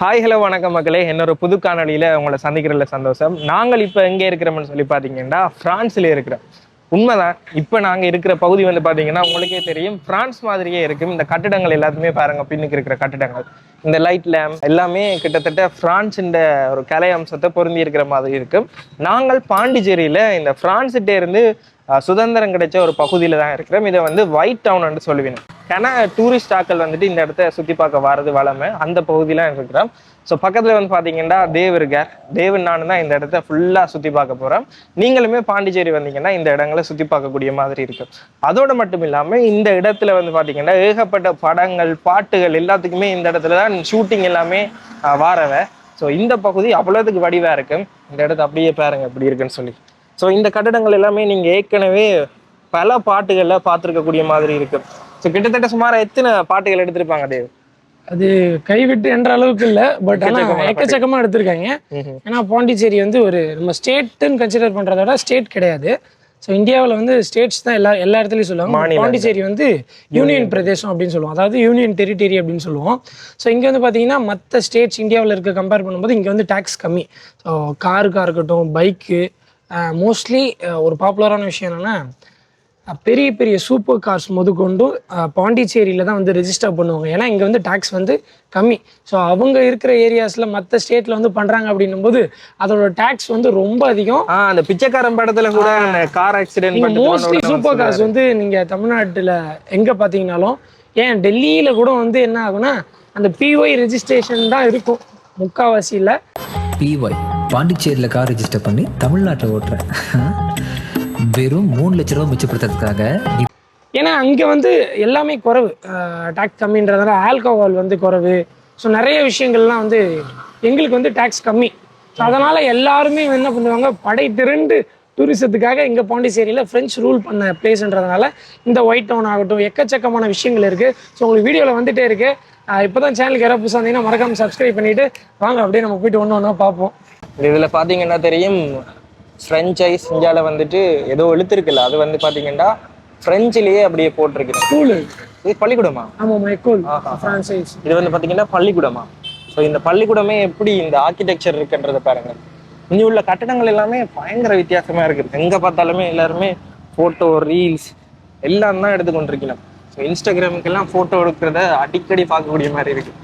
Hi hello வணக்கம் மக்களே. என்னோட புது காணொலியில் உங்களை சந்திக்கிறதுல சந்தோஷம். நாங்கள் இப்போ எங்கே இருக்கிறோம்னு சொல்லி பார்த்தீங்கன்னா ஃப்ரான்ஸில் இருக்கிறோம். உண்மைதான். இப்போ நாங்கள் இருக்கிற பகுதி வந்து பார்த்தீங்கன்னா உங்களுக்கே தெரியும். ஃப்ரான்ஸ் மாதிரியே இருக்கும். இந்த கட்டிடங்கள் எல்லாத்துமே பாருங்க பின்னுக்கு இருக்கிற கட்டிடங்கள். இந்த லைட் லேம்ப் எல்லாமே கிட்டத்தட்ட ஃப்ரான்ஸின் ஒரு கலை அம்சத்தை பொருந்தி இருக்கிற மாதிரி இருக்கும். நாங்கள் பாண்டிச்சேரியில் இந்த ஃப்ரான்ஸ்கிட்ட இருந்து சுதந்திரம் கிடைச்ச ஒரு பகுதியில் தான் இருக்கிறோம். இதை வந்து ஒயிட் டவுன் சொல்லுவேன் ஏன்னா டூரிஸ்ட் ஆக்கள் வந்துட்டு இந்த இடத்த சுற்றி பார்க்க வர்றது வளமை அந்த பகுதியெலாம் இருக்கிறோம். ஸோ பக்கத்தில் வந்து பார்த்தீங்கன்னா தேவ் இருக்கார் தேவன் நான் தான் இந்த இடத்த ஃபுல்லாக சுற்றி பார்க்க போகிறோம் நீங்களுமே பாண்டிச்சேரி வந்தீங்கன்னா இந்த இடங்களை சுற்றி பார்க்கக்கூடிய மாதிரி இருக்கும். அதோடு மட்டும் இல்லாமல் இந்த இடத்துல வந்து பார்த்தீங்கன்னா ஏகப்பட்ட படங்கள் பாட்டுகள் எல்லாத்துக்குமே இந்த இடத்துல தான் ஷூட்டிங் எல்லாமே வாரவை வாரவ. ஸோ இந்த பகுதி அவ்வளோத்துக்கு வடிவாக இருக்கும். இந்த இடத்த அப்படியே பாருங்க எப்படி இருக்குன்னு சொல்லி. ஸோ இந்த கட்டடங்கள் எல்லாமே நீங்கள் ஏற்கனவே பல பாட்டுகளில் பார்த்துருக்கக்கூடிய மாதிரி இருக்கும் ஸோ கிட்டத்தட்ட சுமார் எத்தனை பாட்டுகள் எடுத்திருப்பாங்க தேவ்? அது கைவிட்டு என்ற அளவுக்கு இல்ல பட் ஆனா எக்கச்சக்கமான எக்கச்சக்கமா எடுத்திருக்காங்க. ஏன்னா பாண்டிச்சேரி வந்து ஒரு நம்ம ஸ்டேட்டுன்னு கன்சிடர் பண்றத விட ஸ்டேட் கிடையாது. ஸோ இந்தியாவில் வந்து ஸ்டேட்ஸ் தான் எல்லா எல்லா இடத்துலையும் சொல்லுவாங்க. பாண்டிச்சேரி வந்து யூனியன். பிரதேசம் அப்படின்னு சொல்லுவோம். அதாவது யூனியன் டெரிட்டரி அப்படின்னு சொல்லுவோம். ஸோ இங்கே வந்து பார்த்தீங்கன்னா மற்ற ஸ்டேட்ஸ் இந்தியாவில் இருக்க கம்பேர் பண்ணும்போது இங்கே வந்து டேக்ஸ் கம்மி. ஸோ காருக்காக இருக்கட்டும் பைக்கு மோஸ்ட்லி ஒரு பாப்புலரான விஷயம் என்னென்னா பெரிய பெரிய சூப்பர் கார்ஸ் முதற்கொண்டு அஹ் பாண்டிச்சேரியில தான் வந்து ரெஜிஸ்டர் பண்ணுவாங்க. ஏன்னா இங்கே வந்து டேக்ஸ் வந்து கம்மி. ஸோ அவங்க இருக்கிற ஏரியாஸில் மற்ற ஸ்டேட்டில் வந்து பண்ணுறாங்க அப்படின்னும் போது அதோட டேக்ஸ் வந்து ரொம்ப அதிகம். அந்த பிச்சைக்காரன் படத்துல கூட கார் நீங்கள் மோஸ்ட்லி சூப்பர் கார்ஸ் ஆக்சிடென்ட் வந்து நீங்கள் தமிழ்நாட்டில் எங்கே பார்த்தீங்கனாலும் ஏன் டெல்லியில் கூட வந்து என்ன ஆகும்னா அந்த பிஒய் ரெஜிஸ்ட்ரேஷன் தான் இருக்கும். முக்காவாசியில் பிஒய் பாண்டிச்சேரியில் கார் ரெஜிஸ்டர் பண்ணி தமிழ்நாட்டில் ஓட்டுறேன். வெறும் மூணு லட்ச ரூபா மிச்சப்படுத்துறதுக்காக ஏன்னா அங்கே வந்து எல்லாமே குறைவு. டேக்ஸ் கம்மின்றதுனால ஆல்கஹால் வந்து குறைவு. ஸோ நிறைய விஷயங்கள்லாம் வந்து எங்களுக்கு வந்து டேக்ஸ் கம்மி. ஸோ அதனால் எல்லாருமே என்ன பண்ணுவாங்க படை திரண்டு டூரிசத்துக்காக இங்கே பாண்டிச்சேரியில் ஃப்ரெஞ்ச் ரூல் பண்ண பிளேஸ்ன்றதுனால இந்த ஒயிட் டவுன் ஆகட்டும் எக்கச்சக்கமான விஷயங்கள் இருக்குது ஸோ உங்களுக்கு வீடியோவில் வந்துகிட்டே இருக்குது இப்போ தான் சேனலுக்கு யாராவது புதுசாக இருந்தீங்கன்னா மறக்காமல் சப்ஸ்கிரைப் பண்ணிவிட்டு வாங்க. அப்படியே நம்ம போயிட்டு ஒன்று ஒன்றா பார்ப்போம். இதுல பாத்தீங்கன்னா தெரியும் ஃப்ரெஞ்சைஸ் இந்தியாவில் வந்துட்டு ஏதோ எழுத்துருக்குல்ல அது வந்து பாத்தீங்கன்னா ஃப்ரெஞ்சிலேயே அப்படியே போட்டிருக்கு ஸ்கூலு. இது பள்ளிக்கூடமா? ஆமாம் இது வந்து பாத்தீங்கன்னா பள்ளிக்கூடமா? ஸோ இந்த பள்ளிக்கூடமே எப்படி இந்த ஆர்கிடெக்சர் இருக்குன்றத பாருங்க. இங்க உள்ள கட்டடங்கள் எல்லாமே பயங்கர வித்தியாசமா இருக்குது. எங்க பார்த்தாலுமே எல்லாருமே போட்டோ ரீல்ஸ் எல்லாம் தான் எடுத்து கொண்டிருக்கலாம் ஸோ இன்ஸ்டாகிராமுக்கெல்லாம் போட்டோ எடுக்கிறத அடிக்கடி பார்க்கக்கூடிய மாதிரி இருக்கு.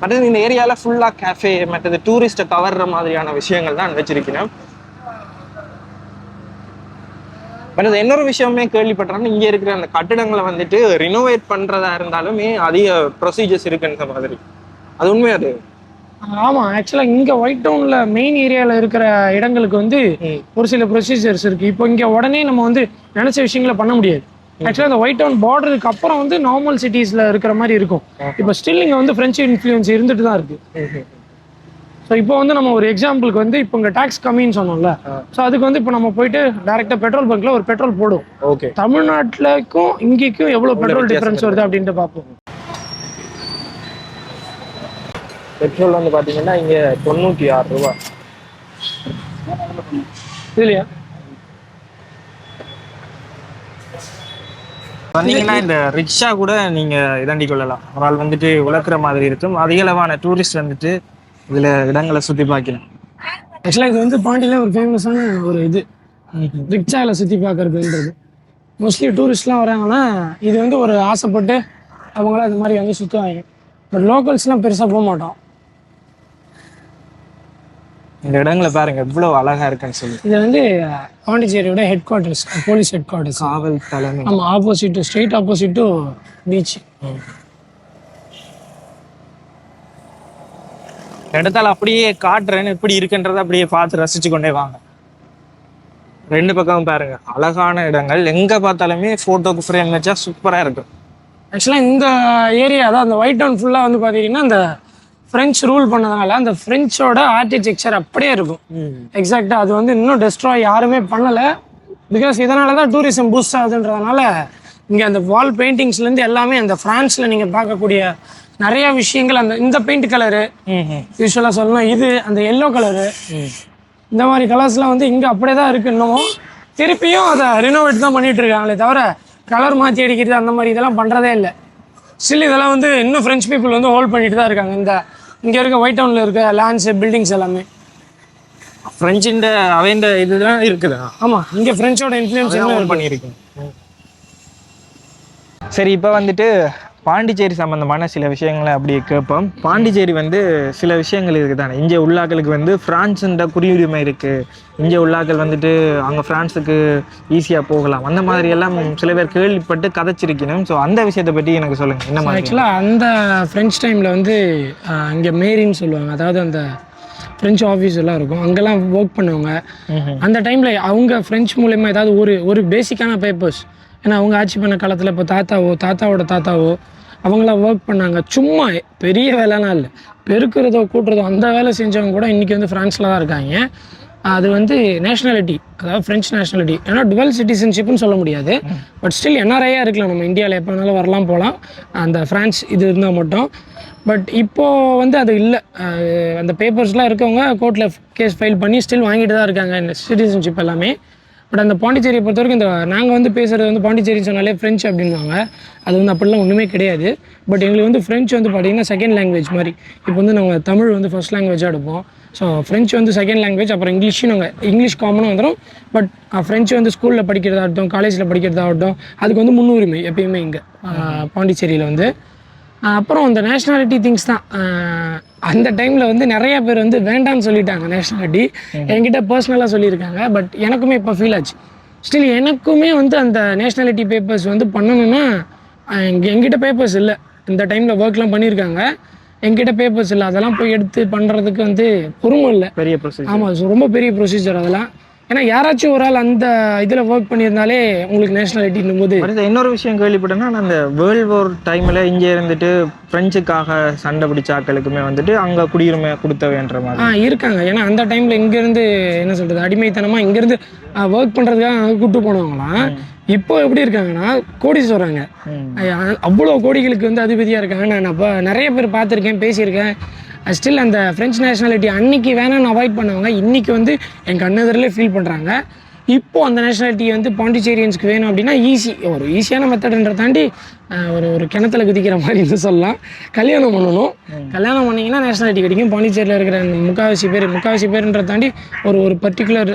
மற்றது இந்த ஏரியால ஃபுல்லா கேஃபே மற்றது டூரிஸ்ட்டை கவர்ற மாதிரியான விஷயங்கள் தான் வச்சிருக்கிறேன் மற்றது இன்னொரு விஷயமே கேள்விப்பட்டேன் இங்க இருக்கிற அந்த கட்டிடங்களை வந்துட்டு ரினோவேட் பண்றதா இருந்தாலுமே அதிக ப்ரொசீஜர்ஸ் இருக்குன்ற மாதிரி. அது உண்மை அது? ஆமா ஆக்சுவலா இங்க ஒயிட் டவுன்ல மெயின் ஏரியால இருக்கிற இடங்களுக்கு வந்து. ஒரு சில ப்ரொசீஜர்ஸ் இருக்கு. இப்போ இங்க உடனே நம்ம வந்து நினைச்ச விஷயங்களை பண்ண முடியாது. ஆக்சுவலா அந்த ஒயிட் டவுன் பார்டருக்கு அப்புறம் வந்து நார்மல் சிட்டிஸ்ல இருக்கிற மாதிரி இருக்கும். இப்போ ஸ்டில் இங்க வந்து பிரெஞ்சு இன்ஃப்ளூயன்ஸ் இருந்துட்டு தான் இருக்கு. ஸோ இப்போ வந்து நம்ம ஒரு எக்ஸாம்பிளுக்கு வந்து இப்போ இங்க டாக்ஸ் கம்மின்னு சொன்னோம்ல. ஸோ அதுக்கு வந்து இப்போ நம்ம போயிட்டு டேரக்டா பெட்ரோல் பங்க்ல ஒரு பெட்ரோல் போடுவோம். ஓகே தமிழ்நாட்டுலக்கும் இங்கேக்கும் எவ்வளவு பெட்ரோல் டிஃபரன்ஸ் வருது அப்படின்ட்டு பார்ப்போம். பெட்ரோல் வந்து பாத்தீங்கன்னா இங்க தொண்ணூத்தி ஆறு ரூபா. இதுலையா வந்தீங்கன்னா இந்த ரிக்ஷா கூட நீங்க இதாண்டி கொள்ளலாம் ஒரு ஆள் வந்துட்டு உழக்கிற மாதிரி இருக்கும். அதிக அளவான டூரிஸ்ட் வந்துட்டு இதுல இடங்களை சுத்தி பார்க்கலாம் ஆக்சுவலாக இது வந்து பாண்டியில ஒரு ஃபேமஸான ஒரு இது. ரிக்ஷாவில் சுற்றி பார்க்கறதுன்றது மோஸ்ட்லி டூரிஸ்ட்லாம் வராங்கன்னா இது வந்து ஒரு ஆசைப்பட்டு அவங்களாம் இது மாதிரி வந்து சுற்றுவாங்க பட் லோக்கல்ஸ்லாம் பெருசாக போக மாட்டோம். இந்த இடங்களை பாருங்க எவ்வளவு அழகா இருக்குன்னு சொல்லி. இது வந்து பாண்டிச்சேரியோட headquarters police headquarters காவல் தலைமை. நம்ம opposite straight opposite to beach இடத்தால அப்படியே காட்டுறேன்னு எப்படி இருக்குன்றத அப்படியே பார்த்து ரசிச்சு கொண்டே வாங்க. ரெண்டு பக்கமும் பாருங்க அழகான இடங்கள். எங்க பார்த்தாலுமே போட்டோக்கு ஃப்ரேம் வச்சா சூப்பரா இருக்கும். ஆக்சுவலாக இந்த ஏரியா தான் அந்த ஒயிட் டவுன் ஃபுல்லாக வந்து பார்த்தீங்கன்னா இந்த ஃப்ரெஞ்ச் ரூல் பண்ணதுனால அந்த ஃப்ரெஞ்சோட ஆர்கிடெக்சர் அப்படியே இருக்கும். எக்ஸாக்டாக அது வந்து இன்னும் டெஸ்ட்ராய் யாருமே பண்ணலை. பிகாஸ் இதனால தான் டூரிசம் பூஸ்ட் ஆகுதுன்றதுனால இங்கே அந்த வால் பெயிண்டிங்ஸ்லேருந்து எல்லாமே அந்த ஃப்ரான்ஸில் நீங்கள் பார்க்கக்கூடிய நிறைய விஷயங்கள் அந்த இந்த பெயிண்ட் கலரு யூஸ்வலாக சொல்லணும் இது அந்த எல்லோ கலரு இந்த மாதிரி கலர்ஸ்லாம் வந்து இங்கே அப்படியே தான் இருக்கு இன்னமும் திருப்பியும் அதை ரினோவேட் தான் பண்ணிட்டு இருக்காங்களே தவிர கலர் மாற்றி அடிக்கிறது அந்த மாதிரி இதெல்லாம் பண்ணுறதே இல்லை. ஸ்டில் இதெல்லாம் வந்து இன்னும் ஃப்ரெஞ்ச் பீப்புள் வந்து ஹோல்ட் பண்ணிட்டு தான் இருக்காங்க. இந்த இங்கே இருக்க ஒயிட் டவுனில் இருக்க லேண்ட்ஸ் பில்டிங்ஸ் எல்லாமே. ஃப்ரெஞ்சின் அவன் இதுதான் இருக்குதா? ஆமாம் இங்கே ஃப்ரெஞ்சோட இன்ஃப்ளூயன்ஸ் பண்ணியிருக்கேன் சரி இப்போ வந்துட்டு பாண்டிச்சேரி சம்மந்தமான சில விஷயங்களை அப்படி கேட்போம். பாண்டிச்சேரி வந்து சில விஷயங்கள் இருக்குது தானே இங்கே உள்ளாக்களுக்கு வந்து ஃப்ரான்ஸுன்ற குடியுரிமை இருக்குது இங்கே உள்ளாக்கள் வந்துட்டு அங்கே ஃப்ரான்ஸுக்கு ஈஸியாக போகலாம். அந்த மாதிரி எல்லாம் சில பேர் கேள்விப்பட்டு கதைச்சிருக்கணும். ஸோ அந்த விஷயத்தை பற்றி எனக்கு சொல்லுங்கள் என்ன மாதிரி? ஆக்சுவலாக அந்த ஃப்ரெஞ்ச் டைமில் வந்து இங்கே மேரின்னு சொல்லுவாங்க. அதாவது அந்த ஃப்ரெஞ்ச் ஆஃபீஸ் எல்லாம் இருக்கும். அங்கெல்லாம் ஒர்க் பண்ணுவாங்க. அந்த டைமில் அவங்க ஃப்ரெஞ்ச் மூலயமா ஏதாவது ஒரு ஒரு பேசிக்கான பேப்பர்ஸ் ஏன்னா அவங்க ஆட்சி பண்ண காலத்தில் இப்போ தாத்தாவோ தாத்தாவோட தாத்தாவோ அவங்களாம் ஒர்க் பண்ணாங்க. சும்மா பெரிய வேலைலாம் இல்லை. பெருக்கிறதோ கூட்டுறதோ அந்த வேலை செஞ்சவங்க கூட இன்றைக்கி வந்து ஃப்ரான்ஸில் தான் இருக்காங்க. அது வந்து நேஷ்னாலிட்டி அதாவது ஃப்ரெஞ்ச் நேஷ்னாலிட்டி ஏன்னா டுவெல் சிட்டிசன்ஷிப்னு சொல்ல முடியாது. பட் ஸ்டில் என்ஆர்ஐயாக இருக்கலாம் நம்ம இந்தியாவில் எப்போ வேணாலும் வரலாம் போகலாம் அந்த ஃப்ரான்ஸ் இது இருந்தால் மட்டும். பட் இப்போது வந்து அது இல்லை. அந்த பேப்பர்ஸ்லாம் இருக்கவங்க கோர்ட்டில் கேஸ் ஃபைல் பண்ணி ஸ்டில் வாங்கிட்டு தான் இருக்காங்க. இந்த சிட்டிசன்ஷிப் எல்லாமே. பட் அந்த பாண்டிச்சேரியை பொறுத்த வரைக்கும் இந்த நாங்கள் வந்து பேசுகிறது வந்து பாண்டிச்சேரின்னு சொன்னாலே ஃப்ரெஞ்சு அப்படின்வாங்க அது வந்து அப்படிலாம் ஒன்றுமே கிடையாது. பட் எங்களுக்கு வந்து ஃப்ரெஞ்ச் வந்து பார்த்தீங்கன்னா செகண்ட் லாங்குவேஜ் மாதிரி. இப்போ வந்து நாங்கள் தமிழ் வந்து ஃபர்ஸ்ட் லாங்குவேஜாக எடுப்போம். ஸோ ஃப்ரெஞ்ச் வந்து செகண்ட் லாங்குவேஜ் அப்புறம் இங்கிலீஷும் நாங்கள் இங்கிலீஷ் காமனாக வந்துடும் பட் ஃப்ரெஞ்சு வந்து ஸ்கூலில் படிக்கிறதாகட்டும் காலேஜில் படிக்கிறதாகட்டும் அதுக்கு வந்து முன்னுரிமை எப்பயுமே இங்கே பாண்டிச்சேரியில் வந்து. அப்புறம் அந்த நேஷ்னாலிட்டி திங்ஸ் தான். அந்த டைமில் வந்து நிறைய பேர் வந்து வேண்டாம்னு சொல்லிட்டாங்க நேஷ்னாலிட்டி என்கிட்ட பர்சனலாக சொல்லியிருக்காங்க. பட் எனக்குமே இப்போ ஃபீல் ஆச்சு. ஸ்டில் எனக்குமே வந்து அந்த நேஷ்னாலிட்டி பேப்பர்ஸ் வந்து பண்ணணும்னா ஆஹ் எங்க- என்கிட்ட பேப்பர்ஸ் இல்லை. இந்த டைமில் ஒர்க்லாம் பண்ணியிருக்காங்க. என்கிட்ட பேப்பர்ஸ் இல்லை. அதெல்லாம் போய் எடுத்து பண்ணுறதுக்கு வந்து பொறுமை இல்லை. பெரிய ப்ரொசீஜர் ஆமாம் ரொம்ப பெரிய ப்ரொசீஜர் அதெல்லாம். ஏன்னா யாராச்சும் ஒரு ஆள் அந்த இதில் ஒர்க் பண்ணியிருந்தாலே உங்களுக்கு நேஷ்னாலிட்டின்னும் போது இன்னொரு விஷயம் கேள்விப்பட்டேன்னா அந்த வேர்ல்ட் வார் டைமில் இங்கே இருந்துட்டு பிரெஞ்சுக்காக சண்டை பிடிச்ச ஆட்களுக்குமே வந்துட்டு அங்கே குடியுரிமை கொடுத்தவேன்ற மாதிரி. ஆ இருக்காங்க. ஏன்னா அந்த டைமில் இங்கேருந்து என்ன சொல்கிறது அடிமைத்தனமாக இங்கேருந்து ஒர்க் பண்ணுறதுக்காக அங்கே கூப்பிட்டு போனவங்களாம் இப்போ எப்படி இருக்காங்கன்னா ம். அஹ் அவ்வளோ கோடிகளுக்கு வந்து அதிபதியாக இருக்காங்க நான் அப்போ நிறைய பேர் பார்த்துருக்கேன் பேசியிருக்கேன். ஸ்டில் அந்த ஃப்ரெஞ்ச் நேஷனாலிட்டி அன்னைக்கு வேணாம்னு அவாய்ட் பண்ணவங்க இன்னைக்கு வந்து என் கண்ணெதிரிலே ஃபீல் பண்ணுறாங்க இப்போ அந்த நேஷனாலிட்டி வந்து பாண்டிச்சேரியன்ஸ்க்கு வேணும் அப்படின்னா ஈஸி ஒரு ஈஸியான மெத்தடுன்ற தாண்டி ஒரு ஒரு கிணத்துல குதிக்கிற மாதிரி சொல்லலாம். கல்யாணம் பண்ணணும். கல்யாணம் பண்ணீங்கன்னா நேஷனாலிட்டி கிடைக்கும். பாண்டிச்சேரியில் இருக்கிற முக்காவாசி பேர் முக்காவாசி பேருன்றத தாண்டி ஒரு ஒரு பர்டிகுலர்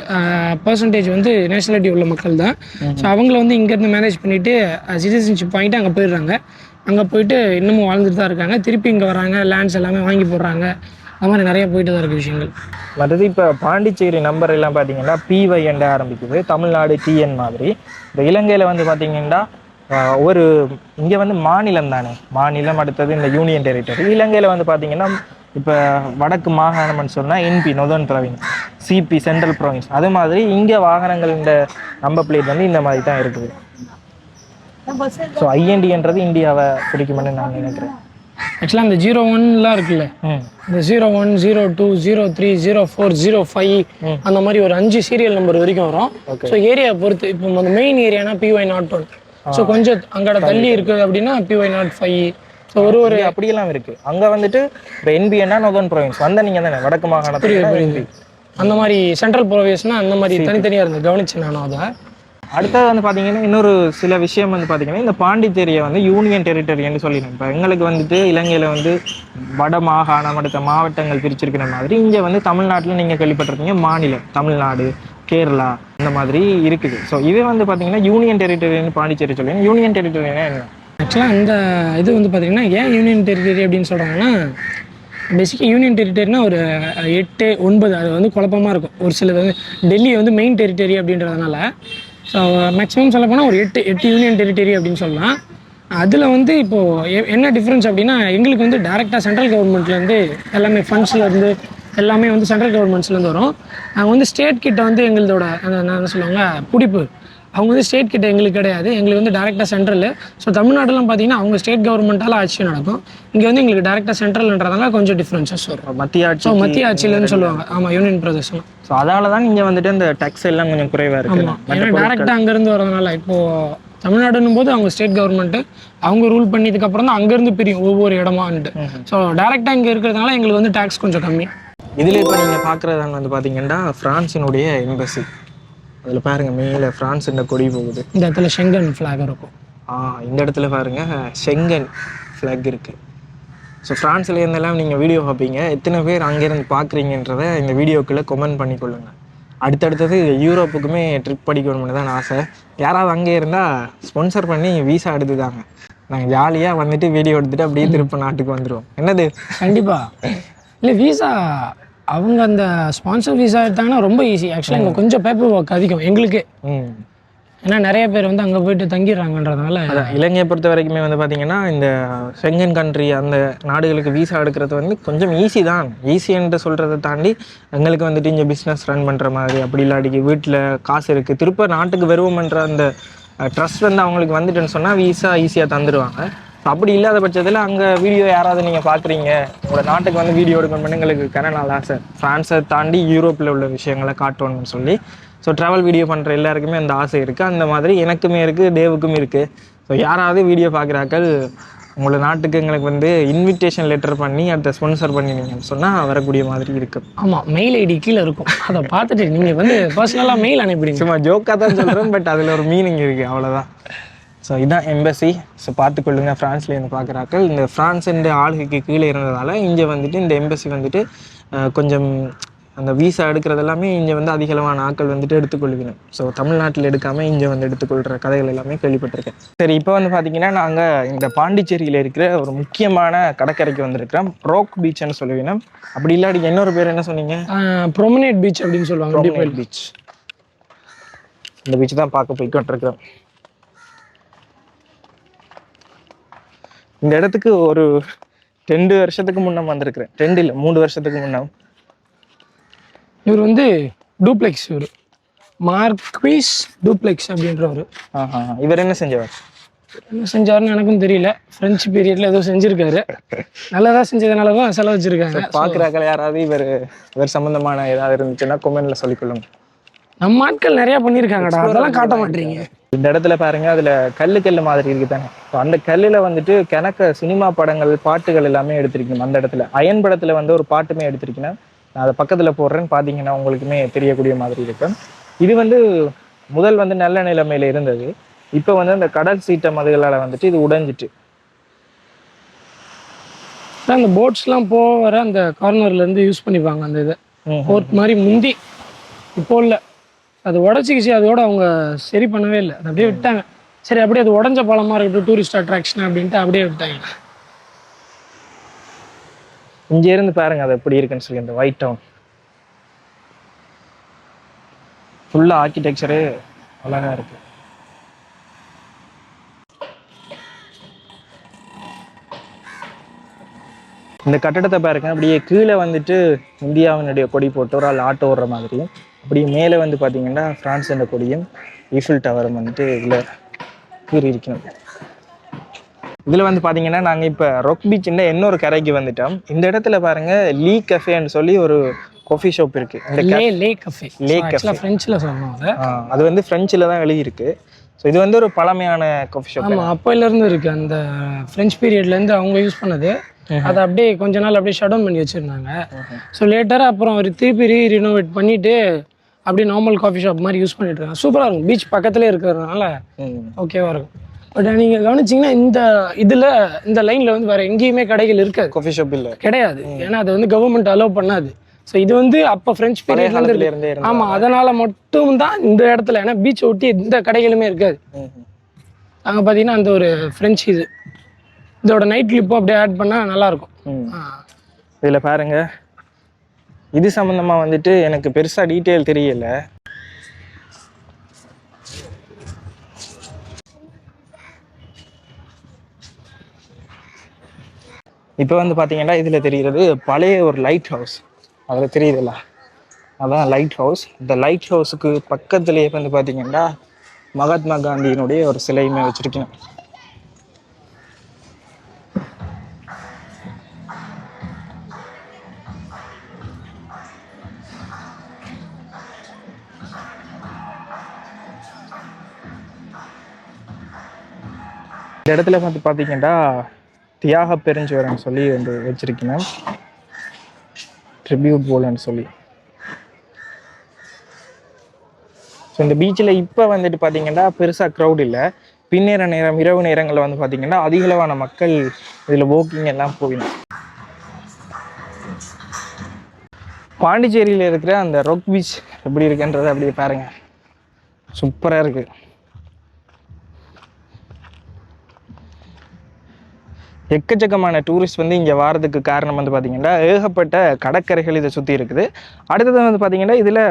பர்சன்டேஜ் வந்து நேஷனாலிட்டி உள்ள மக்கள் தான் ஸோ அவங்கள வந்து இங்கேருந்து மேனேஜ் பண்ணிவிட்டு சிட்டிசன்ஷிப் வாங்கிட்டு அங்கே போயிடுறாங்க. அங்கே போயிட்டு இன்னமும் வாழ்ந்துட்டு தான் இருக்காங்க. திருப்பி இங்கே வராங்க லேண்ட்ஸ் எல்லாமே வாங்கி போடுறாங்க. அது மாதிரி நிறைய போயிட்டு தான் இருக்குது விஷயங்கள். மற்றது இப்போ பாண்டிச்சேரி நம்பர் எல்லாம் பார்த்தீங்கன்னா பிஒய் ஆரம்பிக்குது. தமிழ்நாடு டிஎன் மாதிரி. இந்த இலங்கையில் வந்து பார்த்தீங்கன்னா ஒரு இங்கே வந்து மாநிலம் தானே. மாநிலம் அடுத்தது இந்த யூனியன் டெரிட்டரி இலங்கையில் வந்து பார்த்தீங்கன்னா இப்போ வடக்கு மாகாணம்னு சொன்னால் NP northern province CP central province அது மாதிரி இங்கே வாகனங்கள் இந்த நம்பர் பிளேட் வந்து இந்த மாதிரி தான் இருக்குது. ஸோ ஐஎன்டின்றது இந்தியாவை பிடிக்கும்னு நான் நினைக்கிறேன். ஆக்சுவலாக அந்த ஜீரோ ஒன்லாம் இருக்குல்ல? இந்த zero one zero two zero three zero four zero five அந்த மாதிரி ஒரு அஞ்சு சீரியல் நம்பர் வரைக்கும் வரும். ஸோ ஏரியா பொறுத்து இப்போ அந்த மெயின் ஏரியானா பிஒய் நாட் ஒன் ஸோ கொஞ்சம் அங்கட தள்ளி இருக்குது அப்படின்னா பிஒய் நாட் ஃபைவ் ஸோ ஒரு ஒரு அப்படியெல்லாம் இருக்கு. அங்க வந்துட்டு இப்போ என்பிஎன்னா நொதர்ன் ப்ரொவின்ஸ் வந்த நீங்க தானே வடக்கு என்பி அந்த மாதிரி சென்ட்ரல் ப்ரொவியஸ்னா அந்த மாதிரி தனித்தனியாக இருந்தது கவனிச்சேன் நானும் அதை. அடுத்தது வந்து பார்த்தீங்கன்னா இன்னொரு சில விஷயம் வந்து பார்த்தீங்கன்னா இந்த பாண்டிச்சேரியை வந்து யூனியன் டெரிட்டரின்னு சொல்லிடுறேன் இப்போ எங்களுக்கு வந்துட்டு இலங்கையில் வந்து வட மாகாணம் அடுத்த மாவட்டங்கள் பிரிச்சிருக்கிற மாதிரி இங்கே வந்து தமிழ்நாட்டில் நீங்கள் கேள்விப்பட்டிருக்கீங்க மாநிலம் தமிழ்நாடு கேரளா இந்த மாதிரி இருக்குது. ஸோ இது வந்து பார்த்தீங்கன்னா யூனியன் டெரிட்டரின்னு பாண்டிச்சேரி சொல்லுங்க யூனியன் டெரிட்டரினா என்ன? ஆக்சுவலாக அந்த இது வந்து பார்த்தீங்கன்னா ஏன் யூனியன் டெரிட்டரி அப்படின்னு சொல்கிறாங்கன்னா பேசிக்காக யூனியன் டெரிட்டரினா ஒரு எட்டு ஒன்பது அது வந்து குழப்பமாக இருக்கும். ஒரு சிலது வந்து டெல்லி வந்து மெயின் டெரிட்டரி அப்படின்றதுனால ஸோ மேக்ஸிமம் சொல்ல போனால் ஒரு எட்டு எட்டு யூனியன் டெரிட்டரி அப்படின்னு சொல்லலாம். அதில் வந்து இப்போது என்ன டிஃப்ரென்ஸ் அப்படின்னா எங்களுக்கு வந்து டேரெக்டாக சென்ட்ரல் கவர்மெண்ட்லேருந்து எல்லாமே ஃபண்ட்ஸ்லேருந்து எல்லாமே வந்து சென்ட்ரல் கவர்மெண்ட்ஸ்லேருந்து வரும். அவங்க வந்து ஸ்டேட் கிட்ட வந்து எங்களோட அந்த என்ன சொல்லுவாங்க பிடிப்பு. அவங்க வந்து ஸ்டேட் கிட்ட எங்களுக்கு கிடையாது. எங்களுக்கு வந்து டேரெக்டாக சென்ட்ரல் ஸோ தமிழ்நாடுலாம் பார்த்தீங்கன்னா அவங்க ஸ்டேட் கவர்மெண்ட்டால் ஆட்சி நடக்கும். இங்கே வந்து எங்களுக்கு டேரெக்டாக சென்ட்ரல்ன்றதால கொஞ்சம் டிஃப்ரென்சஸ் வரும். மத்திய ஆட்சி ஸோ மத்திய ஆட்சியிலன்னு சொல்லுவாங்க. ஆமாம் யூனியன் பிரதேசம் ஸோ அதனால தான் இங்க வந்துட்டு இந்த டேக்ஸ் எல்லாம் கொஞ்சம் குறைவா இருக்கு. ஆமாம் ஏன்னா டேரெக்டாக அங்கேருந்து வரதுனால இப்போது தமிழ்நாடுன்னும் போது அவங்க ஸ்டேட் கவர்மெண்ட்டு அவங்க ரூல் பண்ணதுக்கு அப்புறம் தான் அங்கேருந்து பிரியும் ஒவ்வொரு இடமான்ட்டு. ஸோ டேரெக்டாக இங்கே இருக்கிறதுனால எங்களுக்கு வந்து டேக்ஸ் கொஞ்சம் கம்மி. இதுல இப்போ நீங்க பார்க்குறது வந்து பாத்தீங்கன்னா பிரான்சினுடைய எம்பசி அதுல பாருங்க மேல பிரான்ஸ் கொடி போகுது. இந்த இடத்துல ஷெங்கன் ஃப்ளாக் இருக்கும். ஆ இந்த இடத்துல பாருங்க செங்கன் ஃப்ளாக் இருக்கு. ஸோ ஃப்ரான்ஸ்ல இருந்தெல்லாம் நீங்கள் வீடியோ பார்ப்பீங்க. எத்தனை பேர் அங்கேருந்து பார்க்குறீங்கன்றத இந்த வீடியோக்குள்ளே கமெண்ட் பண்ணி கொள்ளுங்க அடுத்தடுத்தது யூரோப்புக்குமே ட்ரிப் படிக்கணும்னு தான் ஆசை. யாராவது அங்கே இருந்தால் ஸ்பான்சர் பண்ணி விசா எடுத்துதாங்க. நாங்கள் ஜாலியாக வந்துட்டு வீடியோ எடுத்துட்டு அப்படியே திருப்ப நாட்டுக்கு வந்துடுவோம் என்னது? கண்டிப்பா. இல்லை விசா அவங்க அந்த ஸ்பான்சர் விசா எடுத்தாங்கன்னா ரொம்ப ஈஸி ஆக்சுவலாக இங்கே கொஞ்சம் பேப்பர் ஒர்க் அதிகம் எங்களுக்கு. ம். ஏன்னா நிறைய பேர் வந்து அங்கே போயிட்டு தங்கிடுறாங்கன்றதுனால இலங்கையை பொறுத்த வரைக்குமே வந்து பார்த்தீங்கன்னா இந்த செங்கன் கண்ட்ரி அந்த நாடுகளுக்கு விசா எடுக்கிறது வந்து கொஞ்சம் ஈஸி தான். ஈஸின்ட்டு சொல்கிறத தாண்டி எங்களுக்கு வந்துட்டு இங்கே பிஸ்னஸ் ரன் பண்ணுற மாதிரி அப்படி இல்லாட்டிக்கு வீட்டில் காசு இருக்குது திருப்ப நாட்டுக்கு வருவோம்ன்ற அந்த ட்ரஸ்ட் வந்து அவங்களுக்கு வந்துட்டுன்னு சொன்னால் விசா ஈஸியாக தந்துடுவாங்க அப்படி இல்லாத பட்சத்தில் அங்கே வீடியோ யாராவது நீங்கள் பார்க்குறீங்க உங்களோட நாட்டுக்கு வந்து வீடியோ எடுக்கணும்னு எங்களுக்கு கன நாள் ஆசை. ஃப்ரான்ஸை தாண்டி யூரோப்பில் உள்ள விஷயங்களை காட்டணும்னு சொல்லி. ஸோ ட்ராவல் வீடியோ பண்ணுற எல்லாருக்குமே அந்த ஆசை இருக்குது அந்த மாதிரி எனக்குமே இருக்குது தேவுக்கும் இருக்குது ஸோ யாராவது வீடியோ பார்க்குறாக்கள் உங்களை நாட்டுக்கு எங்களுக்கு வந்து இன்விடேஷன் லெட்டர் பண்ணி அடுத்த ஸ்பான்சர் பண்ணினீங்கன்னு சொன்னால் வரக்கூடிய மாதிரி இருக்குது ஆமாம் மெயில் ஐடி கீழே இருக்கும். அதை பார்த்துட்டு நீங்கள் வந்து பர்சனலாக மெயில் அனுப்பிடுங்க. சும்மா ஜோக்காக தான் சொல்கிறேன் பட் அதில் ஒரு மீனிங் இருக்குது அவ்வளோதான் ஸோ இதான் எம்பசி ஸோ பார்த்துக்கொள்ளுங்க ஃப்ரான்ஸ்லேருந்து பார்க்குறாக்கள். இந்த ஃப்ரான்ஸ் இந்த ஆளுகைக்கு கீழே இருந்ததால் இங்கே வந்துட்டு இந்த எம்பசி வந்துட்டு கொஞ்சம் அந்த விசா எடுக்கிறது எல்லாமே இங்கே வந்து அதிகளவான ஆட்கள் வந்துட்டு எடுத்துக்கொள்வினோம். ஸோ தமிழ்நாட்டில் எடுக்காமல் இங்கே வந்து எடுத்துக்கொள்கிற கதைகள் எல்லாமே கேள்விப்பட்டிருக்கேன். சரி இப்போ வந்து பார்த்தீங்கன்னா நாங்கள் இந்த பாண்டிச்சேரியில் இருக்கிற ஒரு முக்கியமான கடற்கரைக்கு வந்திருக்கிறோம். ரோக் பீச்னு சொல்லுவீங்க அப்படி இல்லாட்டி இன்னொரு பேர் என்ன சொன்னீங்க? ப்ரொமனேட் பீச் அப்படின்னு சொல்லுவாங்க. பீச் இந்த பீச் தான் பார்க்க போய்கிட்டு இருக்கிறோம் இந்த இடத்துக்கு ஒரு ரெண்டு வருஷத்துக்கு முன்ன வந்திருக்கிறேன். ரெண்டு இல்லை மூணு வருஷத்துக்கு முன்ன இவர் வந்து டூப்ளெக்ஸ் இவர். மார்க்வீஸ் டூப்ளெக்ஸ் அப்படின்றவர். இவர் என்ன செஞ்சவர்? என்ன செஞ்சாருன்னு எனக்கும் தெரியல. ஃப்ரெஞ்சு பீரியட்ல ஏதோ செஞ்சிருக்காரு. நல்லதா செஞ்சதுனால தான் செலவு வச்சிருக்காங்க பார்க்குறாக்கள் யாராவது இவர் இவர் சம்பந்தமான ஏதாவது இருந்துச்சுன்னா கொமெண்ட்ல சொல்லிக்கொள்ளுங்க நம்ம ஆட்கள் நிறைய பண்ணியிருக்காங்கடா. அதெல்லாம் காட்ட மாட்டீங்க. இந்த இடத்துல பாருங்க அதுல கல்லு கல்லு மாதிரி இருக்கு தானே. So, அந்த கல்லுல வந்துட்டு கணக்க சினிமா படங்கள் பாட்டுகள் எல்லாமே எடுத்திருக்கணும் அந்த இடத்துல. அயன் படத்துல வந்து ஒரு பாட்டுமே எடுத்திருக்கேன் நான் அதை பக்கத்துல போடுறேன்னு பாத்தீங்கன்னா உங்களுக்குமே தெரியக்கூடிய மாதிரி இருக்கும். இது வந்து முதல் வந்து நல்ல நிலைமையில இருந்தது. இப்போ வந்து அந்த கடல் சீட்டம் அதுகளால வந்துட்டு இது உடைஞ்சிட்டு. அந்த போட்ஸ்லாம் போக வர அந்த கார்னர்ல இருந்து யூஸ் பண்ணிப்பாங்க அந்த இதை. போட் மாதிரி முந்தி இப்போ இல்லை. அது உடச்சிக்கிச்சு அதோட அவங்க சரி பண்ணவே இல்லை. அது அப்படியே விட்டாங்க. சரி அப்படியே அது உடஞ்ச பழமாக இருக்கட்டும் டூரிஸ்ட் அட்ராக்ஷன் அப்படின்ட்டு அப்படியே விட்டாங்க. இங்கே இருந்து பாருங்க அது எப்படி இருக்குன்னு சொல்லி இந்த ஒயிட் டவுன் ஃபுல்லாக ஆர்கிடெக்சரே அழகாக இருக்குது இந்த கட்டடத்தை பாருங்க அப்படியே கீழே வந்துட்டு இந்தியாவினுடைய கொடி போட்டு ஒரு ஆள் ஆட்டோ ஓடுற மாதிரியும் அப்படியே மேலே வந்து பார்த்தீங்கன்னா பிரான்ஸ் என்ற கொடியும் ஈஃபில் டவரும் வந்துட்டு இதில் கீறி இருக்கணும் இதில் வந்து பார்த்தீங்கன்னா நாங்கள் இப்போ ரொக் பீச்சில் இன்னொரு கரைக்கு வந்துட்டோம். இந்த இடத்துல பாருங்க லீ கஃபேன்னு சொல்லி ஒரு காஃபி ஷாப் இருக்கு. இந்த லே லே கஃபே லே ஆக்சுவலாக ஃப்ரெஞ்சில் சொன்னோம் அது வந்து ஃப்ரெஞ்சில் தான் எழுதியிருக்கு. ஸோ இது வந்து ஒரு பழமையான காஃபி ஷாப் ஆமாம் அப்போலேருந்து இருக்கு அந்த ஃப்ரெஞ்ச் பீரியட்லேருந்து அவங்க யூஸ் பண்ணது. அதை அப்படியே கொஞ்ச நாள் அப்படியே ஷட் டவுன் பண்ணி வச்சுருந்தாங்க. ஸோ லேட்டராக அப்புறம் அவர் திருப்பி ரீ ரினோவேட் பண்ணிட்டு அப்படியே நார்மல் காஃபி ஷாப் மாதிரி யூஸ் பண்ணிட்டு இருக்காங்க. சூப்பராக இருக்கும். பீச் பக்கத்துலேயே இருக்கிறதுனால ஓகேவா இருக்கும். பட் நீங்கள் கவனிச்சிங்கன்னா இந்த இதில் இந்த லைனில் வந்து வேறு எங்கேயுமே கடைகள் இருக்காது. காஃபி ஷாப் இல்லை. கிடையாது. ஏன்னா அது வந்து கவர்மெண்ட் அலோவ் பண்ணாது. ஸோ இது வந்து அப்போ ஃப்ரெஞ்ச் பழைய பீரியட்ல காலத்துல இருந்து இருந்தே இருந்தது. ஆமாம் அதனால மட்டும் தான் இந்த இடத்துல. ஏன்னா பீச் ஒட்டி எந்த கடைகளுமே இருக்காது. அங்கே பார்த்தீங்கன்னா அந்த ஒரு ஃப்ரெஞ்ச் இது. இதோட நைட் கிளிப்பும் அப்படியே ஆட் பண்ணால் நல்லாயிருக்கும். இதுல பாருங்க. இது சம்பந்தமா வந்துட்டு எனக்கு பெருசா டீட்டெயில் தெரியல. இப்போ வந்து பாத்தீங்கன்னா இதுல தெரிகிறது பழைய ஒரு லைட் ஹவுஸ் அதில் தெரியுதுல்ல. அதான் லைட் ஹவுஸ் இந்த லைட் ஹவுஸுக்கு பக்கத்துலேயே வந்து பார்த்திங்கன்னா மகாத்மா காந்தியினுடைய ஒரு சிலையுமே வச்சுருக்கேன். இந்த இடத்துல வந்து பார்த்தீங்கன்னா தியாக பெருஞ்சுவரன் சொல்லி வந்து வச்சிருக்கேன். ட்ரிபியூட் போலன்னு சொல்லி. ஸோ இந்த பீச்சில் இப்போ வந்துட்டு பார்த்தீங்கன்னா பெருசாக க்ரௌட் இல்லை. பின்னேற நேரம் இரவு நேரங்களில் வந்து பார்த்தீங்கன்னா அதிகளவான மக்கள் இதில் வாக்கிங் எல்லாம் போயிடும். பாண்டிச்சேரியில் இருக்கிற அந்த ரொக் பீச் எப்படி இருக்குன்றதை அப்படியே பாருங்கள் சூப்பராக இருக்குது எக்கச்சக்கமான டூரிஸ்ட் வந்து இங்கே வாரதுக்கு காரணம் வந்து பார்த்திங்கன்னா ஏகப்பட்ட கடற்கரைகள் இதை சுற்றி இருக்குது. அடுத்தது வந்து பார்த்திங்கன்னா இதில்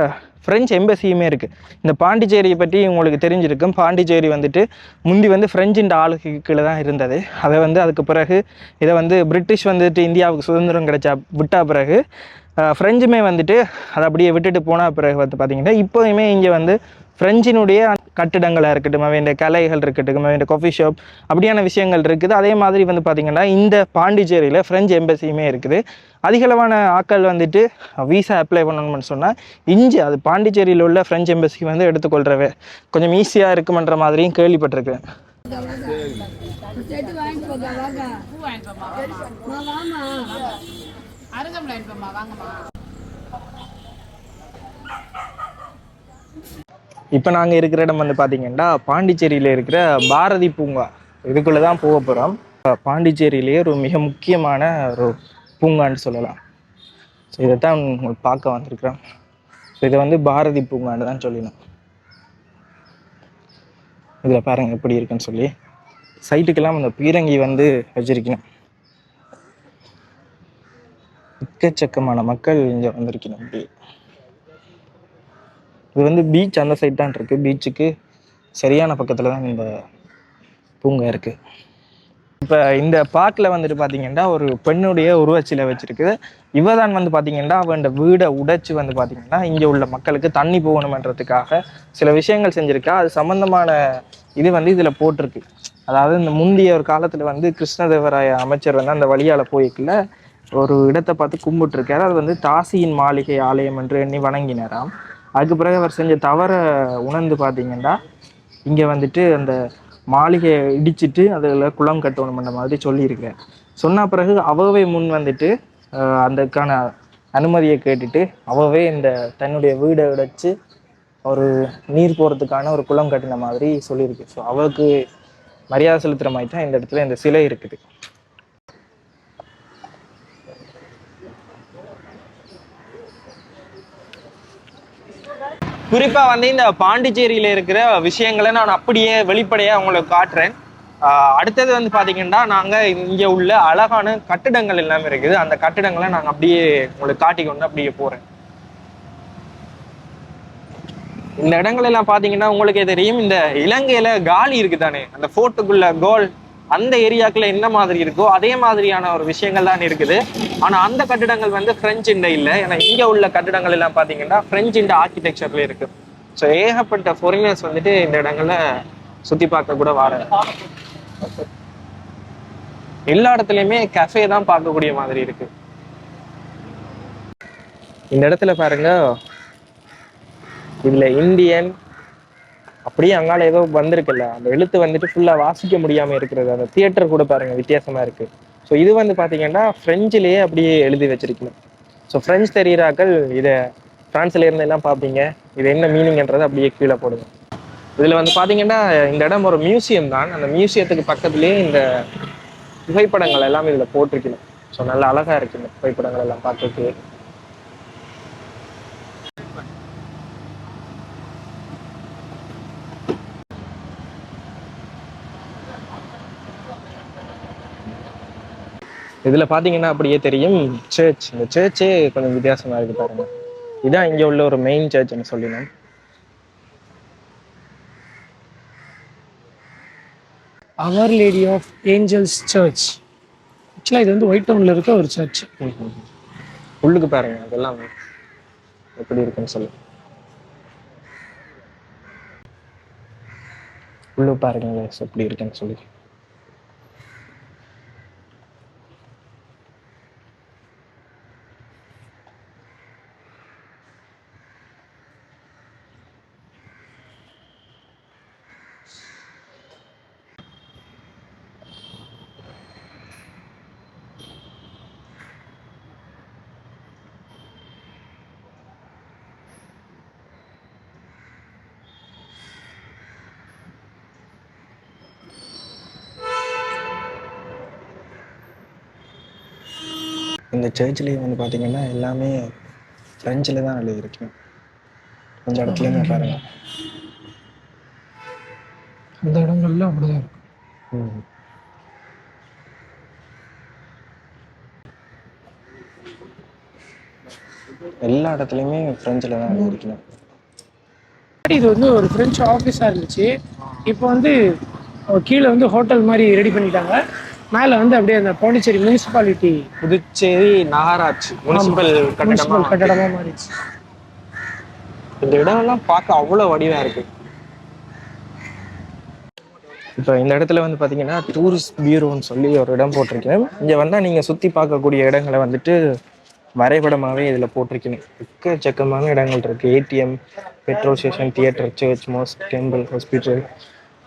ஃப்ரெஞ்ச் எம்பசியுமே இருக்குது இந்த பாண்டிச்சேரியை பற்றி உங்களுக்கு தெரிஞ்சிருக்கும். பாண்டிச்சேரி வந்துட்டு முந்தி வந்து ஃப்ரெஞ்சின் ஆளுக்கு கீழே தான் இருந்தது. அதை வந்து அதுக்கு பிறகு இதை வந்து பிரிட்டிஷ் வந்துட்டு இந்தியாவுக்கு சுதந்திரம் கிடைச்சா விட்டா பிறகு ஃப்ரெஞ்சுமே வந்துட்டு அதை அப்படியே விட்டுட்டு போன பிறகு வந்து பார்த்தீங்கன்னா இப்போயுமே இங்கே வந்து ஃப்ரெஞ்சினுடைய கட்டிடங்களாக இருக்கட்டும் அவன் கலைகள் இருக்கட்டும் அவன் காஃபி ஷாப் அப்படியான விஷயங்கள் இருக்குது. அதே மாதிரி வந்து பார்த்திங்கன்னா இந்த பாண்டிச்சேரியில் ஃப்ரெஞ்ச் எம்பசியுமே இருக்குது. அதிகளவான ஆட்கள் வந்துட்டு விசா அப்ளை பண்ணணும்னு சொன்னால் இஞ்சி அது பாண்டிச்சேரியில் உள்ள ஃப்ரெஞ்ச் எம்பசி வந்து எடுத்துக்கொள்றவே. கொஞ்சம் ஈஸியாக இருக்குமன்ற மாதிரியும் கேள்விப்பட்டிருக்கேன். அருகம்புல வாங்கம்மா. இப்போ நாங்கள் இருக்கிற இடம் வந்து பார்த்தீங்கன்னா பாண்டிச்சேரியில் இருக்கிற பாரதி பூங்கா. இதுக்குள்ளே தான் போக போகிறோம் பாண்டிச்சேரியிலேயே ஒரு மிக முக்கியமான ஒரு பூங்கான்னு சொல்லலாம். ஸோ இதை தான் உங்களுக்கு பார்க்க வந்திருக்கிறோம். ஸோ இதை வந்து பாரதி பூங்கான்னு தான் சொல்லிடணும் இதில் பாருங்கள் எப்படி இருக்குன்னு சொல்லி. சைட்டுக்கெல்லாம் அந்த பீரங்கி வந்து வச்சிருக்கணும். எக்கச்சக்கமான மக்கள் இங்கே வந்திருக்கணும். அப்படி இது வந்து பீச் அந்த சைட் தான் இருக்குது பீச்சுக்கு சரியான பக்கத்தில் தான் இந்த பூங்கா இருக்குது இப்போ இந்த பார்க்கில் வந்துட்டு பார்த்தீங்கன்னா ஒரு பெண்ணுடைய உருவச்சிலை வச்சுருக்கு இவ தான் வந்து பார்த்தீங்கன்னா அவன் வீடை உடைச்சு வந்து பார்த்தீங்கன்னா இங்கே உள்ள மக்களுக்கு தண்ணி போகணுமன்றதுக்காக சில விஷயங்கள் செஞ்சுருக்கா. அது சம்மந்தமான இது வந்து இதில் போட்டிருக்கு. அதாவது இந்த முந்தைய ஒரு காலத்தில் வந்து கிருஷ்ணதேவராய அமைச்சர் வந்து அந்த வழியால் போய்க்குள்ள ஒரு இடத்தை பார்த்து கும்பிட்டுருக்காரு. அது வந்து தாசியின் மாளிகை ஆலயம் என்று எண்ணி வணங்கினாராம். அதுக்கு பிறகு அவர் செஞ்ச தவறை உணர்ந்து பார்த்தீங்கன்னா இங்கே வந்துட்டு அந்த மாளிகையை இடிச்சிட்டு அதில் குளம் கட்டணும்ன்ற மாதிரி சொல்லியிருக்கேன் சொன்ன பிறகு அவவே முன் வந்துட்டு அதுக்கான அனுமதியை கேட்டுட்டு அவவே இந்த தன்னுடைய வீடை உடைச்சு ஒரு நீர் போகிறதுக்கான ஒரு குளம் கட்டின மாதிரி சொல்லியிருக்கு. ஸோ அவருக்கு மரியாதை செலுத்துகிற மாதிரி தான் இந்த இடத்துல இந்த சிலை இருக்குது. குறிப்பா வந்து இந்த பாண்டிச்சேரியில இருக்கிற விஷயங்களை நான் அப்படியே வெளிப்படையா உங்களுக்கு காட்டுறேன். அடுத்தது வந்து பாத்தீங்கன்னா நாங்க இங்க உள்ள அழகான கட்டிடங்கள் எல்லாமே இருக்குது. அந்த கட்டிடங்களை நாங்க அப்படியே உங்களுக்கு காட்டிக்கொண்டு அப்படியே போறேன். இந்த இடங்கள் எல்லாம் பாத்தீங்கன்னா உங்களுக்கே தெரியும். இந்த இலங்கையில காலி இருக்குதானே? அந்த ஃபோர்ட்டுக்குள்ள கோல் அந்த ஏரியாக்குள்ள என்ன மாதிரி இருக்கோ அதே மாதிரியான ஒரு விஷயங்கள் தான் இருக்குது. ஆனா அந்த கட்டிடங்கள் வந்து பிரெஞ்சு இண்டை இல்ல. ஏன்னா இங்க உள்ள கட்டிடங்கள் எல்லாம் பாத்தீங்கன்னா பிரெஞ்சு இந்த ஆர்கிடெக்சர்ல இருக்கு. ஸோ ஏகப்பட்ட ஃபாரினர்ஸ் வந்துட்டு இந்த இடங்கள்ல சுத்தி பார்க்க கூட வர எல்லா இடத்துலயுமே கஃபே தான் பார்க்கக்கூடிய மாதிரி இருக்கு. இந்த இடத்துல பாருங்க. இதுல இந்தியன் அப்படியே அங்கால ஏதோ வந்திருக்குல்ல. அந்த எழுத்து வந்துட்டு ஃபுல்லா வாசிக்க முடியாம இருக்கிறது. அந்த தியேட்டர் கூட பாருங்க வித்தியாசமா இருக்கு. ஸோ இது வந்து பாத்தீங்கன்னா ஃப்ரெஞ்சிலேயே அப்படியே எழுதி வச்சிருக்கணும். ஸோ ஃப்ரெஞ்ச் தெரியிறாக்கள் இதை பிரான்ஸ்ல இருந்து எல்லாம் பார்ப்பீங்க இது என்ன மீனிங்ன்றது அப்படியே கீழே போடுங்க. இதுல வந்து பாத்தீங்கன்னா இந்த இடம் ஒரு மியூசியம் தான். அந்த மியூசியத்துக்கு பக்கத்துலேயே இந்த புகைப்படங்கள் எல்லாம் இதுல போட்டிருக்கணும். ஸோ நல்லா அழகா இருக்குது இந்த புகைப்படங்கள் எல்லாம் பார்க்கறதுக்கு இதுல பாத்தீங்கன்னா அப்படியே தெரியும் சர்ச் இந்த சர்ச்சே கொஞ்சம் வித்தியாசமா இருக்கு பாருங்க. இதான் இங்க உள்ள ஒரு மெயின் சர்ச்னு சொல்லினோம். அவர் லேடி ஆஃப் ஏஞ்சல்ஸ் சர்ச் ஆக்சுவலாக இது வந்து ஒயிட் டவுனில் இருக்க ஒரு சர்ச் உள்ளுக்கு பாருங்க அதெல்லாம் எப்படி இருக்குன்னு சொல்லு. உள்ள பாருங்க guys, எப்படி இருக்குன்னு சொல்லி. இந்த சர்ச்லேயே வந்து பார்த்தீங்கன்னா எல்லாமே ஃப்ரெஞ்சில் தான் எழுதியிருக்கேன் கொஞ்சம் இடத்துலையுமே பாருங்க. அந்த இடங்கள்ல அப்படிதான் இருக்கும். எல்லா இடத்துலையுமே ஃப்ரெஞ்சில் தான் எழுதியிருக்கேன் முன்னாடி இது வந்து ஒரு ஃப்ரெஞ்ச் ஆஃபீஸாக இருந்துச்சு. இப்போ வந்து கீழே வந்து ஹோட்டல் மாதிரி ரெடி பண்ணிட்டாங்க. மேலே வந்து அப்படியே அந்த பாண்டிச்சேரி முனிசிபாலிட்டி புதுச்சேரி நகராட்சி முனிசிபல் கட்டடமா முனிசிபல் கட்டடமாக மாறிடுச்சு. இந்த இடம்லாம் பார்க்க அவ்வளோ வடிவா இருக்கு. இப்போ இந்த இடத்துல வந்து பார்த்தீங்கன்னா டூரிஸ்ட் பியூரோன்னு சொல்லி ஒரு இடம் போட்டிருக்கேன். இங்கே வந்தால் நீங்கள் சுற்றி பார்க்கக்கூடிய இடங்களை வந்துட்டு வரைபடமாகவே இதில் போட்டிருக்கணும் எக்கச்சக்கமான இடங்கள் இருக்குது ATM petrol station theatre church mosque temple hospital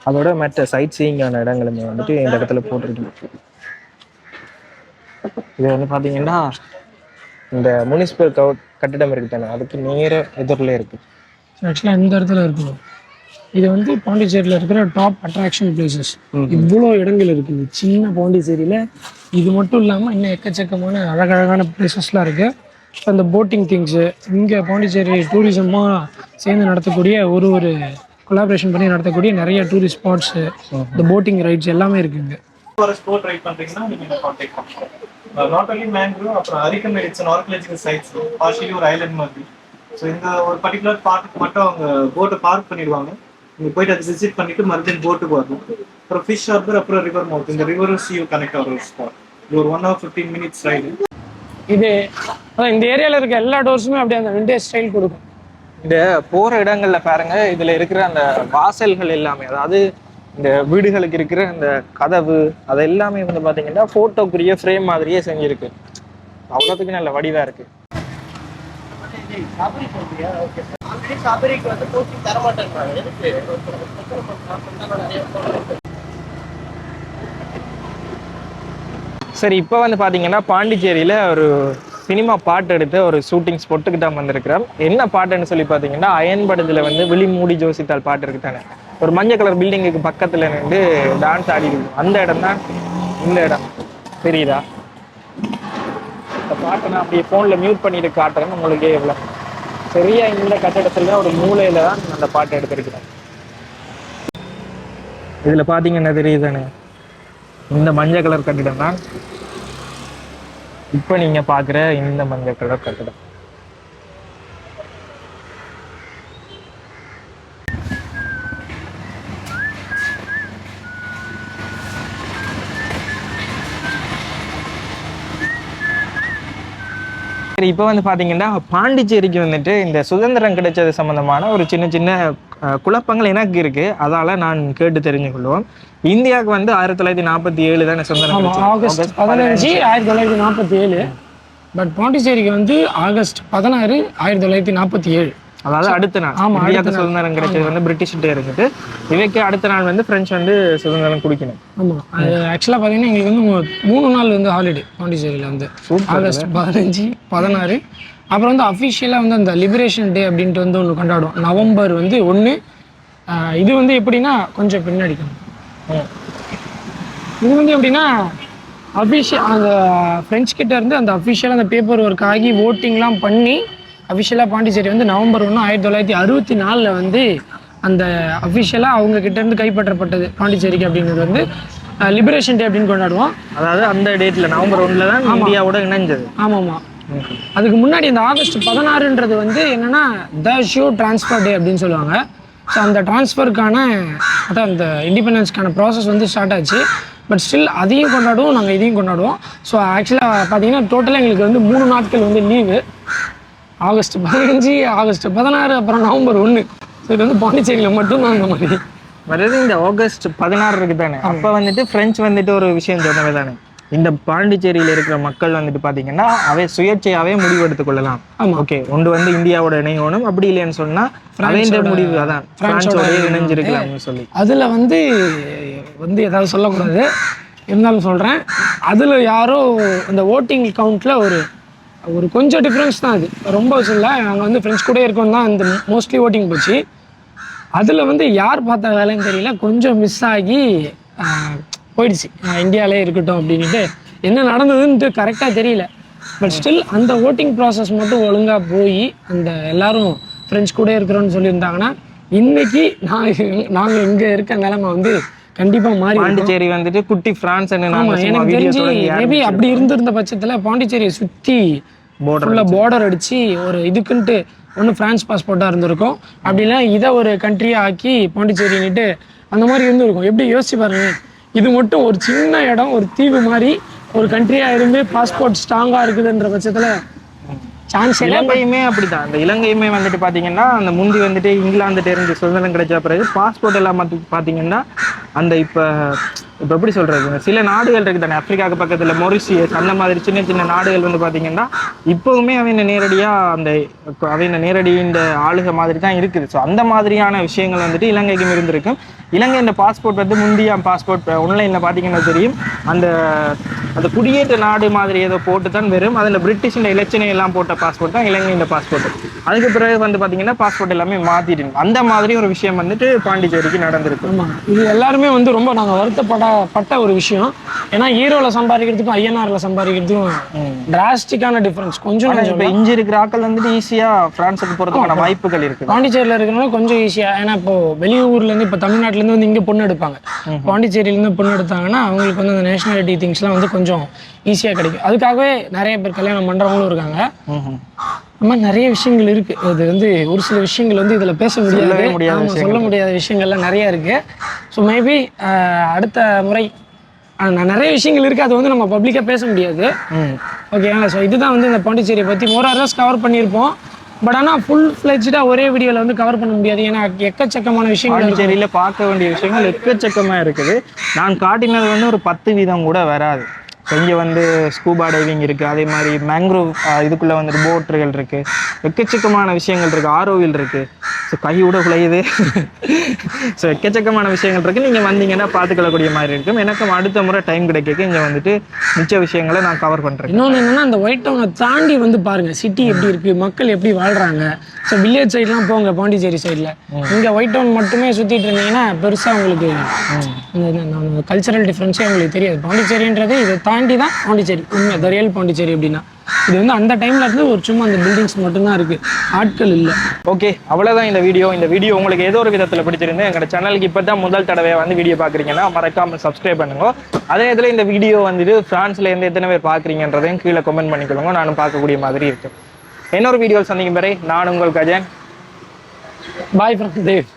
அதோட மற்ற சைட் சீயிங்கான இடங்களுமே வந்துட்டு இந்த இடத்துல போட்டிருக்கணும் இது வந்து பார்த்தீங்கன்னா இந்த முனிசிபல் கட்டிடம் இருக்கு தானே அதுக்கு நேர எதிரில் இருக்கு. ஆக்சுவலாக இந்த இடத்துல இருக்கும் இது வந்து பாண்டிச்சேரியில் இருக்கிற டாப் அட்ராக்ஷன் பிளேசஸ் இவ்வளோ இடங்கள் இருக்குது சின்ன பாண்டிச்சேரியில் இது மட்டும் இல்லாமல் இன்னும் எக்கச்சக்கமான அழகழகான பிளேசஸ்லாம் இருக்குது இப்போ இந்த போட்டிங் திங்ஸு இங்கே பாண்டிச்சேரி டூரிசமாக சேர்ந்து நடத்தக்கூடிய ஒரு ஒரு கொலாபரேஷன் பண்ணி நடத்தக்கூடிய நிறைய டூரிஸ்ட் ஸ்பாட்ஸு இந்த போட்டிங் ரைட்ஸ் எல்லாமே இருக்குங்க ஒரு ஸ்போர்ட் ட்ரை பண்றீங்கன்னா நீங்க என்ன கான்டாக்ட் பண்ணலாம் நாட் ஒன்லி மேங்க்ரூவ் அப்புறம் அரிக்கன் it's an archaeological sites partially ஒரு ஐலண்ட் மாதிரி. ஸோ இந்த ஒரு பர்டிகுலர் பார்ட்டுக்கு மட்டும் அவங்க போட்டை பார்க் பண்ணிடுவாங்க. நீங்க போயிட்டு அதை விசிட் பண்ணிட்டு மறுபடியும் போட்டுக்கு வரணும். அப்புறம் ஃபிஷ் ஹார்பர் அப்புறம் ரிவர் மவுத் இந்த ரிவரும் சியூ கனெக்ட் ஆகிற ஒரு ஸ்பாட் இது ஒரு one hour fifteen minutes ride இது இந்த ஏரியாவில் இருக்க எல்லா டோர்ஸுமே அப்படியே அந்த விண்டேஜ் ஸ்டைல் கொடுக்கும். இந்த போற இடங்கள்ல பாருங்க இதுல இருக்கிற அந்த வாசல்கள் எல்லாமே அதாவது இந்த வீடுகளுக்கு இருக்கிற அந்த கதவு அது எல்லாமே வந்து பாத்தீங்கன்னா போட்டோக்குரிய ஃப்ரேம் மாதிரியே செஞ்சிருக்கு. அவ்வளோத்துக்கு நல்ல வடிவா இருக்கு. சரி இப்போ வந்து பார்த்தீங்கன்னா பாண்டிச்சேரியில ஒரு சினிமா பாட்டு எடுத்து ஒரு ஷூட்டிங் ஸ்பாட்டுக்கு தான் வந்திருக்கிறோம் என்ன பாட்டுன்னு சொல்லி பார்த்தீங்கன்னா அயன்படத்தில் வந்து விழி மூடி ஜோசித்தால் பாட்டு இருக்கு தானே. ஒரு மஞ்சள் கலர் பில்டிங்குக்கு பக்கத்தில் நின்று டான்ஸ் ஆடி இருக்கு. அந்த இடம் தான் இந்த இடம். தெரியுதா? இந்த பாட்டை நான் அப்படியே ஃபோனில் மியூட் பண்ணிட்டு காட்டுறேன். உங்களுக்கே எவ்வளோ. சரியா இந்த கட்டடத்துல ஒரு மூலையில் தான் அந்த பாட்டை எடுத்திருக்கிறேன். இதில் பார்த்தீங்கன்னா தெரியுதானே? இந்த மஞ்சள் கலர் கட்டிடம் தான். இப்ப நீங்க பாக்குற இந்த மஞ்சள் கலர் கட்டடம் சரி இப்போ வந்து பாத்தீங்கன்னா பாண்டிச்சேரிக்கு வந்துட்டு இந்த சுதந்திரம் கிடைச்சது சம்பந்தமான ஒரு சின்ன சின்ன குழப்பங்கள் எனக்கு இருக்கு. அதால நான் கேட்டு தெரிஞ்சு கொள்வோம் இந்தியாவுக்கு வந்து ஆயிரத்தி தொள்ளாயிரத்தி நாற்பத்தி ஏழு தானே சுதந்திரம். ஆகஸ்ட் பதினஞ்சு ஆயிரத்தி தொள்ளாயிரத்தி நாற்பத்தி ஏழு. பட் பாண்டிச்சேரிக்கு வந்து ஆகஸ்ட் பதினாறு ஆயிரத்தி தொள்ளாயிரத்தி நாற்பத்தி ஏழு. அதாவது அடுத்த நாள். ஆமா, இந்தியாவுக்கு. சுதந்திரம் கிடைச்சது வந்து பிரிட்டிஷ்கிட்ட இருந்துட்டு இவைக்கு அடுத்த நாள் வந்து பிரெஞ்சு வந்து சுதந்திரம் குடிக்கணும். ஆமாம் அது ஆக்சுவலாக பார்த்தீங்கன்னா எங்களுக்கு வந்து மூணு நாள் வந்து ஹாலிடே பாண்டிச்சேரியில் வந்து. ஆகஸ்ட் பதினஞ்சு பதினாறு. அப்புறம் வந்து அஃபிஷியலாக வந்து அந்த லிபரேஷன் டே அப்படின்ட்டு வந்து ஒன்று கொண்டாடுவோம். நவம்பர் வந்து ஒன்று இது வந்து எப்படின்னா கொஞ்சம் பின்னாடி காமி. இது வந்து எப்படின்னா அஃபிஷியல் அந்த ஃப்ரெஞ்ச் கிட்ட இருந்து அந்த அஃபிஷியலாக அந்த பேப்பர் ஒர்க் ஆகி ஓட்டிங்லாம் பண்ணி அஃபிஷியலாக பாண்டிச்சேரி வந்து நவம்பர் ஒன்று ஆயிரத்தி தொள்ளாயிரத்தி அறுபத்தி நாலில் வந்து அந்த அஃபிஷியலாக அவங்க கிட்ட இருந்து கைப்பற்றப்பட்டது பாண்டிச்சேரிக்கு அப்படிங்கிறது வந்து லிபரேஷன் டே அப்படின்னு கொண்டாடுவோம். அதாவது அந்த டேட்ல நவம்பர் ஒன்றில் தான் இந்தியாவோட இணைஞ்சது. ஆமாம்மா அதுக்கு முன்னாடி இந்த ஆகஸ்ட் பதினாறுன்றது வந்து என்னன்னா த ஷோ டிரான்ஸ்ஃபர் டே அப்படின்னு சொல்லுவாங்க. ஸோ அந்த டிரான்ஸ்ஃபருக்கான அதான் அந்த இண்டிபெண்டன்ஸ்க்கான ப்ராசஸ் வந்து ஸ்டார்ட் ஆச்சு. பட் ஸ்டில் அதையும் கொண்டாடுவோம் நாங்கள் இதையும் கொண்டாடுவோம். ஸோ ஆக்சுவலாக பார்த்தீங்கன்னா டோட்டலாக எங்களுக்கு வந்து மூணு நாட்கள் வந்து லீவு ஆகஸ்ட் பதினஞ்சு ஆகஸ்ட் பதினாறு அப்புறம் நவம்பர் ஒன்று ஸோ இது வந்து பாண்டிச்சேரியில் மட்டும்தான் அந்த மாதிரி. அதாவது இந்த ஆகஸ்ட் பதினாறு இருக்கு தானே அப்ப வந்துட்டு பிரெஞ்சு வந்துட்டு ஒரு விஷயம் சொன்னவே தானே இந்த பாண்டிச்சேரியில இருக்கிற மக்கள் வந்துட்டு பாத்தீங்கன்னா அவை சுயேட்சையாவே முடிவு எடுத்துக் கொள்ளலாம். ஆமா. ஓகே ஒன்று வந்து இந்தியாவோட இணையணும். அப்படி இல்லைன்னு சொன்னா அவைந்த முடிவு அதான் பிரான்ஸோட இணைஞ்சிருக்கலாம்னு சொல்லி. அதில் வந்து வந்து ஏதாவது சொல்லக்கூடாது. இருந்தாலும் சொல்கிறேன் அதில் யாரோ அந்த ஓட்டிங் கவுண்ட்டில் ஒரு ஒரு கொஞ்சம் டிஃப்ரென்ஸ் தான் அது. ரொம்ப இல்லை. நாங்கள் வந்து ஃப்ரெண்ட்ஸ் கூட இருக்கோம் தான் இந்த மோஸ்ட்லி ஓட்டிங் போச்சு. அதில் வந்து யார் பார்த்த வேலைன்னு தெரியல. கொஞ்சம் மிஸ் ஆகி போயிடுச்சு. இந்தியாவிலே இருக்கட்டும் அப்படின்ட்டு என்ன நடந்ததுன்ட்டு கரெக்டாக தெரியல. பட் ஸ்டில் அந்த ஓட்டிங் ப்ராசஸ் மட்டும் ஒழுங்காக போய் அந்த எல்லாரும் ஃப்ரெண்ட்ஸ் கூட இருக்கிறோன்னு சொல்லியிருந்தாங்கன்னா இன்னைக்கு நான் நாங்கள் இங்கே இருக்க நிலைமை வந்து கண்டிப்பாக மாறி. பாண்டிச்சேரி வந்துட்டு குட்டி பிரான்ஸ் எனக்கு தெரிஞ்சு மேபி அப்படி இருந்திருந்த பட்சத்தில் பாண்டிச்சேரியை சுற்றி Border ஃபுல்லாக பார்டர் அடிச்சு. ஒரு இதுக்குன்ட்டு ஒன்று ஃப்ரான்ஸ் பாஸ்போர்ட்டாக இருந்திருக்கும். அப்படின்னா இதை ஒரு கண்ட்ரியாக ஆக்கி பாண்டிச்சேரின்னுட்டு அந்த மாதிரி இருந்திருக்கும். எப்படி யோசிச்சு பாருங்க இது மட்டும் ஒரு சின்ன இடம் ஒரு தீவு மாதிரி ஒரு கண்ட்ரியாக இருந்து பாஸ்போர்ட் ஸ்ட்ராங்காக இருக்குதுன்ற பட்சத்தில் சான்ஸ் இலங்கையுமே அப்படிதான். அந்த இலங்கையுமே வந்துட்டு பாத்தீங்கன்னா அந்த முந்தி வந்துட்டு இங்கிலாந்துட்டு இருந்து சுதந்திரம் கிடைச்ச பிறகு பாஸ்போர்ட் எல்லாம் பாத்தீங்கன்னா அந்த இப்போ இப்போ எப்படி சொல்கிறது சில நாடுகள் இருக்குது தானே ஆப்பிரிக்காவுக்கு பக்கத்தில் மொரிசியஸ் அந்த மாதிரி சின்ன சின்ன நாடுகள் வந்து பார்த்தீங்கன்னா இப்போவுமே அவங்க நேரடியாக அந்த அவங்க நேரடி இந்த ஆளுக மாதிரி தான் இருக்குது. ஸோ அந்த மாதிரியான விஷயங்கள் வந்துட்டு இலங்கைக்கும் இருந்திருக்கும் இலங்கை இந்த பாஸ்போர்ட் வந்து முந்திய பாஸ்போர்ட் ஆன்லைனில் பார்த்தீங்கன்னா தெரியும். அந்த அந்த குடியேற்ற நாடு மாதிரி ஏதோ போட்டு தான் வெறும் அதில் பிரிட்டிஷ் இந்த இலச்சினை எல்லாம் போட்ட பாஸ்போர்ட் தான் இலங்கை இந்த பாஸ்போர்ட். அதுக்கு பிறகு வந்து பார்த்தீங்கன்னா பாஸ்போர்ட் எல்லாமே மாற்றிட்டு அந்த மாதிரி ஒரு விஷயம் வந்துட்டு பாண்டிச்சேரிக்கு நடந்திருக்கு. இது எல்லாருமே வந்து ரொம்ப நாங்கள் வருத்தப்பட பட்ட ஒரு விஷயம். ஏன்னா ஹீரோவில் சம்பாதிக்கிறதுக்கும் ஐஎன்ஆரில் சம்பாதிக்கிறதுக்கும் டிராஸ்டிக்கான டிஃப்ரென்ஸ் கொஞ்சம் இப்போ இஞ்சி இருக்கிற ஆட்கள் வந்துட்டு ஈஸியாக ஃப்ரான்ஸுக்கு போகிறதுக்கான வாய்ப்புகள் இருக்குது. பாண்டிச்சேரியில் இருக்கிறவங்க கொஞ்சம் ஈஸியாக ஏன்னா இப்போ வெளியூர்லேருந்து இப்போ தமிழ்நாட்டிலேருந்து வந்து இங்கே பொண்ணு எடுப்பாங்க. பாண்டிச்சேரியிலேருந்து பொண்ணு எடுத்தாங்கன்னா அவங்களுக்கு வந்து அந்த நேஷனாலிட்டி திங்ஸ்லாம் வந்து கொஞ்சம் ஈஸியாக கிடைக்கும். அதுக்காகவே நிறைய பேர் கல்யாணம் பண்ணுறவங்களும் இருக்காங்க. அந்த மாதிரி நிறைய விஷயங்கள் இருக்கு. அது வந்து ஒரு சில விஷயங்கள் வந்து இதில் பேச முடியாது. முடியாத சொல்ல முடியாத விஷயங்கள்லாம் நிறைய இருக்கு. ஸோ மேபி அடுத்த முறை நிறைய விஷயங்கள் இருக்கு. அது வந்து நம்ம பப்ளிக்காக பேச முடியாது. ஓகேங்களா ஸோ இதுதான் வந்து இந்த பாண்டிச்சேரியை பற்றி மோர் ஆர்எஸ் கவர் பண்ணியிருப்போம். பட் ஆனால் ஃபுல் ஃப்ளெஜ்டாக ஒரே வீடியோவில் வந்து கவர் பண்ண முடியாது. ஏன்னா எக்கச்சக்கமான விஷயங்கள். பாண்டிச்சேரியில பார்க்க வேண்டிய விஷயங்கள் எக்கச்சக்கமா இருக்குது. நான் காட்டினது வந்து ஒரு பத்து வீதம் கூட வராது. இங்கே வந்து ஸ்கூபா டைவிங் இருக்குது அதே மாதிரி மேங்க்ரோவ் இதுக்குள்ளே வந்துட்டு போட்டுகள் இருக்குது எக்கச்சக்கமான விஷயங்கள் இருக்குது ஆரோவில் இருக்குது ஸோ கை கூட குலையுது. ஸோ எக்கச்சக்கமான விஷயங்கள் இருக்குது நீங்கள் வந்தீங்கன்னா பார்த்துக்கொள்ளக்கூடிய மாதிரி இருக்கும். எனக்கும் அடுத்த முறை டைம் கிடைக்க இங்கே வந்துட்டு மிச்ச விஷயங்களை நான் கவர் பண்ணுறேன் இன்னொன்று என்னென்னா அந்த ஒயிட் டவுனை தாண்டி வந்து பாருங்கள் சிட்டி எப்படி இருக்குது மக்கள் எப்படி வாழ்கிறாங்க ஸோ வில்லேஜ் சைட்லாம் போங்க பாண்டிச்சேரி சைடில் இங்கே ஒயிட் டவுன் மட்டுமே சுற்றிட்டு இருந்தீங்கன்னா பெருசாக உங்களுக்கு இந்த கல்ச்சரல் டிஃப்ரென்ஸே உங்களுக்கு தெரியாது. பாண்டிச்சேரின்றது இதை தாண்டி தான் பாண்டிச்சேரி. உண்மை த ரியல் பாண்டிச்சேரி அப்படின்னா. இது வந்து அந்த டைம்ல இருந்து ஒரு சும்மா அந்த பில்டிங்ஸ் மட்டும்தான் இருக்கு. ஆட்கள் இல்லை. ஓகே அவ்வளவுதான் இந்த வீடியோ இந்த வீடியோ உங்களுக்கு ஏதோ ஒரு விதத்துல பிடிச்சிருந்து எங்களோட சேனலுக்கு இப்போ தான் முதல் தடவையா வந்து வீடியோ பாக்குறீங்கன்னா மறக்காம சப்ஸ்கிரைப் பண்ணுங்க. அதே இதில் இந்த வீடியோ வந்துட்டு பிரான்ஸ்ல இருந்து எத்தனை பேர் பாக்குறீங்கன்றதையும் கீழே கமெண்ட் பண்ணிக்கொள்ளுங்க. நானும் பார்க்கக்கூடிய மாதிரி இருக்கு இன்னொரு வீடியோ சந்திக்கும் வரை நான் உங்கள் கஜன். Bye from Dev